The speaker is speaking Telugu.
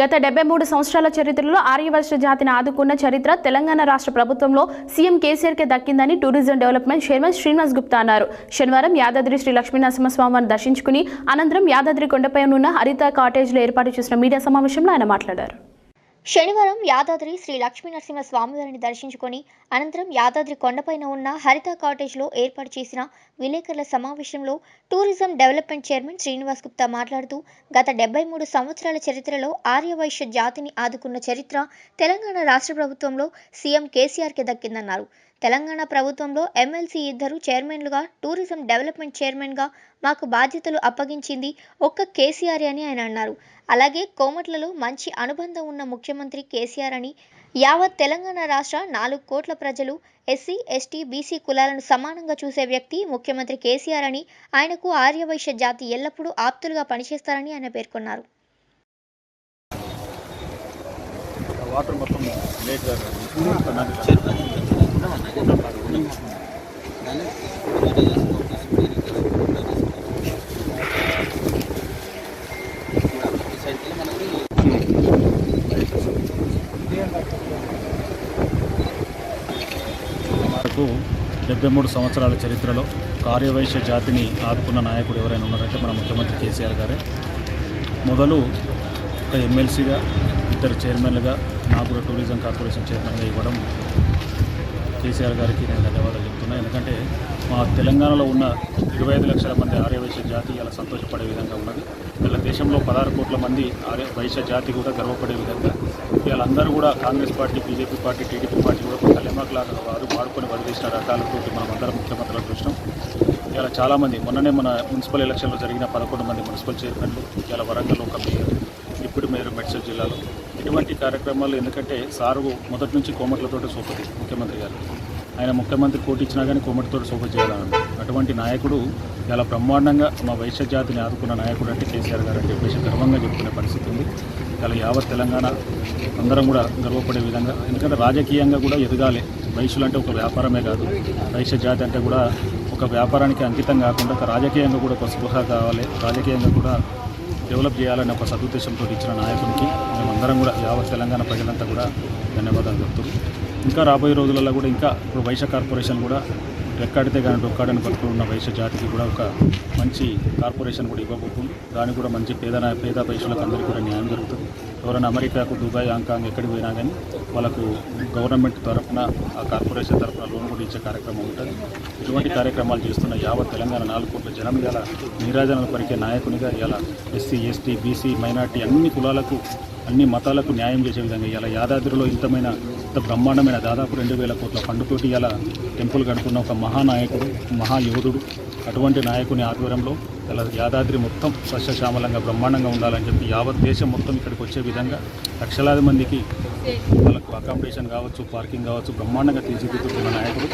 గత డెబ్బై మూడు సంవత్సరాల చరిత్రలో ఆర్యవర్ష జాతిని ఆదుకున్న చరిత్ర తెలంగాణ రాష్ట్ర ప్రభుత్వంలో సీఎం కేసీఆర్కే దక్కిందని tourism development chairman Srinivas Gupta అన్నారు. శనివారం యాదాద్రి శ్రీ లక్ష్మీనరసింహస్వామిని దర్శించుకుని అనంతరం యాదాద్రి కొండపై ఉన్న హరిత కాటేజ్లో ఏర్పాటు చేసిన మీడియా సమావేశంలో ఆయన మాట్లాడారు. శనివారం యాదాద్రి శ్రీ లక్ష్మీనరసింహ స్వామివారిని దర్శించుకొని అనంతరం యాదాద్రి కొండపైన ఉన్న హరిత కాటేజ్లో ఏర్పాటు చేసిన విలేకరుల సమావేశంలో tourism development chairman Srinivas Gupta మాట్లాడుతూ గత డెబ్బై మూడు సంవత్సరాల చరిత్రలో ఆర్యవైశ్య జాతిని ఆదుకున్న చరిత్ర తెలంగాణ రాష్ట్ర ప్రభుత్వంలో సీఎం కేసీఆర్కి దక్కిందన్నారు. తెలంగాణ ప్రభుత్వంలో ఎమ్మెల్సీ ఇద్దరు చైర్మన్లుగా టూరిజం డెవలప్మెంట్ చైర్మన్గా మాకు బాధ్యతలు అప్పగించింది ఒక్క కేసీఆర్ అని ఆయన అన్నారు. అలాగే కోమట్లలో మంచి అనుబంధం ఉన్న ముఖ్యమంత్రి కేసీఆర్ అని యావత్ తెలంగాణ రాష్ట్ర నాలుగు కోట్ల ప్రజలు ఎస్సీ ఎస్టీ బీసీ కులాలను సమానంగా చూసే వ్యక్తి ముఖ్యమంత్రి కేసీఆర్ అని ఆయనకు ఆర్యవైశ్య జాతి ఎల్లప్పుడూ ఆప్తులుగా పనిచేస్తారని ఆయన పేర్కొన్నారు. వాటర్ మొత్తం లేట్ డెబ్బై మూడు సంవత్సరాల చరిత్రలో కార్యవైశ్య జాతిని ఆదుకున్న నాయకుడు ఎవరైనా ఉన్నారంటే మన ముఖ్యమంత్రి కేసీఆర్ గారే. మొదలు ఒక ఎమ్మెల్సీగా ఇద్దరు చైర్మన్లుగా నాకు టూరిజం కార్పొరేషన్ చైర్మన్గా ఇవ్వడం కేసీఆర్ గారికి నేను ధన్యవాదాలు చెప్తున్నాను ఎందుకంటే మా తెలంగాణలో ఉన్న ఇరవై ఐదు లక్షల మంది ఆర్యవైశ్య జాతి ఇలా సంతోషపడే విధంగా ఉన్నది. ఇలా దేశంలో పదహారు కోట్ల మంది ఆర్య వైశ్య జాతి కూడా గర్వపడే విధంగా వీళ్ళందరూ కూడా Congress party BJP party TDP party కూడా ఒక కళ్యాణలాగా వారు వాడుకొని వదిలేసిన రకాలతో మనం అందరం ముఖ్యమంత్రుల చూసినాం ఇలా చాలామంది మొన్ననే మన మున్సిపల్ ఎలక్షన్లో జరిగిన పదకొండు మంది మున్సిపల్ చైర్మన్లు ఇలా వరంగల్ ఒక మేయర్ ఇప్పుడు మేయర్ మెడ్సల్ జిల్లాలో ఇటువంటి కార్యక్రమాలు ఎందుకంటే సారు మొదటి నుంచి కోమట్లతోటి సోపతి ముఖ్యమంత్రి గారు. ఆయన ముఖ్యమంత్రి కోటి ఇచ్చినా కానీ కోమటితో సోప చేయాలన్నాడు అటువంటి నాయకుడు చాలా బ్రహ్మాండంగా మా వైశ్య జాతిని ఆదుకున్న నాయకుడు అంటే కేసీఆర్ గారు అని చెప్పేసి గర్వంగా చెప్పుకునే పరిస్థితి ఉంది. చాలా యావత్ తెలంగాణ అందరం కూడా గర్వపడే విధంగా ఎందుకంటే రాజకీయంగా కూడా ఎదగాలి. వైశ్యులు అంటే ఒక వ్యాపారమే కాదు. వైశ్య జాతి అంటే కూడా ఒక వ్యాపారానికి అంకితం కాకుండా ఒక రాజకీయంగా కూడా ఒక స్పృహ కావాలి. రాజకీయంగా కూడా డెవలప్ చేయాలని ఒక సదుద్దేశంతో ఇచ్చిన నాయకునికి మేమందరం కూడా యావత్ తెలంగాణ ప్రజలంతా కూడా ధన్యవాదాలు చెప్తున్నాం. ఇంకా రాబోయే రోజులలో కూడా ఇంకా ఇప్పుడు వైశ్య కార్పొరేషన్ కూడా ఎక్కడితే కానీ ఒక్కడని బతుకులు ఉన్న వైశ్య జాతికి కూడా ఒక మంచి కార్పొరేషన్ కూడా ఇవ్వబోతుంది. దానికి కూడా మంచి పేద పేద వైశ్యులకు అందరికీ కూడా న్యాయం జరుగుతుంది. ఎవరైనా అమెరికాకు దుబాయ్ హాంకాంగ్ ఎక్కడికి పోయినా కానీ వాళ్ళకు గవర్నమెంట్ తరఫున ఆ కార్పొరేషన్ తరఫున లోన్ కూడా ఇచ్చే కార్యక్రమం ఉంటుంది. ఇటువంటి కార్యక్రమాలు చేస్తున్న యావత్ తెలంగాణ నాలుగు కోట్ల జనం ఇలా నీరాజనాలు పరికే నాయకునిగా ఇలా ఎస్సీ ఎస్టీ బీసీ మైనార్టీ అన్ని కులాలకు అన్ని మతాలకు న్యాయం చేసే విధంగా ఇలా యాదాద్రిలో ఇంతమైన ఇంత బ్రహ్మాండమైన దాదాపు రెండు వేల కోట్ల ఫండ్తోటి ఇలా టెంపుల్ కడుతున్న ఒక మహానాయకుడు మహాయోధుడు. అటువంటి నాయకుని ఆధ్వర్యంలో ఇలా యాదాద్రి మొత్తం సస్యశ్యామలంగా బ్రహ్మాండంగా ఉండాలని చెప్పి యావత్ దేశం మొత్తం ఇక్కడికి వచ్చే విధంగా లక్షలాది మందికి వాళ్ళకు అకామిడేషన్ కావచ్చు పార్కింగ్ కావచ్చు బ్రహ్మాండంగా తీర్చిదిద్దుతున్న నాయకుడు.